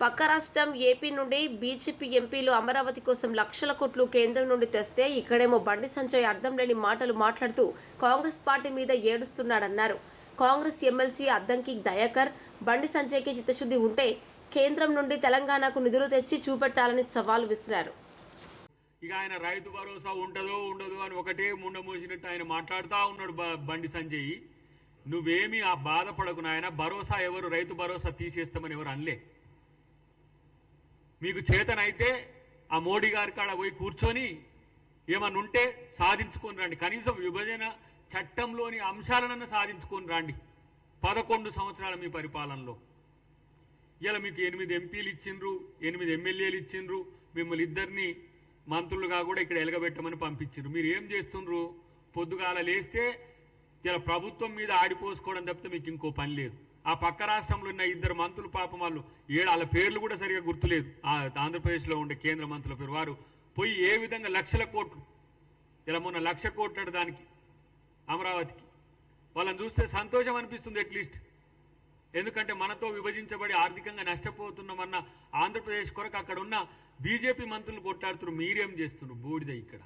పక్క రాష్ట్రం ఏపీ నుండి బీజేపీ ఎంపీలు అమరావతి కోసం లక్షల కోట్లు కేంద్రం నుండి తెస్తే ఇక్కడేమో బండి సంజయ్ అర్థం లేని మాటలు మాట్లాడుతూ కాంగ్రెస్ పార్టీ మీద ఏడుస్తున్నాడన్నారు. కాంగ్రెస్ ఎమ్మెల్సీ అద్దంకి దయాకర్ బండి సంజయ్కి చిత్తశుద్ధి ఉంటే కేంద్రం నుండి తెలంగాణకు నిధులు తెచ్చి చూపెట్టాలని సవాల్ విసిరారు. ఇక ఆయన రైతు భరోసా ఉంటుందో ఉండదో అని ఒకటే ముండ మూసినట్టు ఆయన మాట్లాడుతూ ఉన్నాడు బండి సంజయ్ నువ్వేమి ఆ బాధపడకు నాయన భరోసా ఎవరు రైతు భరోసా తీసేస్తామని ఎవరు అనలే. మీకు చేతనైతే ఆ మోడీ గారి కాడ పోయి కూర్చొని ఏమన్నా ఉంటే సాధించుకొని రండి. కనీసం విభజన చట్టంలోని అంశాలనన్నా సాధించుకొని రండి. పదకొండు సంవత్సరాల మీ పరిపాలనలో. ఇలా మీకు ఎనిమిది ఎంపీలు ఇచ్చిండ్రు ఎనిమిది ఎమ్మెల్యేలు ఇచ్చిండ్రు. మిమ్మల్ని ఇద్దరిని మంత్రులుగా కూడా ఇక్కడ ఎలగబెట్టమని పంపించిండ్రు. మీరు ఏం చేస్తుండ్రు? పొద్దుగాల లేస్తే ఇలా ప్రభుత్వం మీద ఆడిపోసుకోవడం తప్పితే మీకు ఇంకో పని లేదు. ఆ పక్క రాష్ట్రంలో ఉన్న ఇద్దరు మంత్రులు పాపం వాళ్ళు ఏడు వాళ్ళ పేర్లు కూడా సరిగా గుర్తులేదు. ఆ ఆంధ్రప్రదేశ్లో ఉండే కేంద్ర మంత్రుల పేరు. వారు పోయి ఏ విధంగా లక్షల కోట్లు ఇలా మొన్న లక్ష కోట్లు దానికి అమరావతికి. వాళ్ళని చూస్తే సంతోషం అనిపిస్తుంది అట్లీస్ట్ ఎందుకంటే మనతో విభజించబడి ఆర్థికంగా నష్టపోతున్నామన్న ఆంధ్రప్రదేశ్ కొరకు అక్కడ ఉన్న బీజేపీ మంత్రులు కొట్లాడుతున్నారు. మీరేం చేస్తున్నారు? బూడిద ఇక్కడ.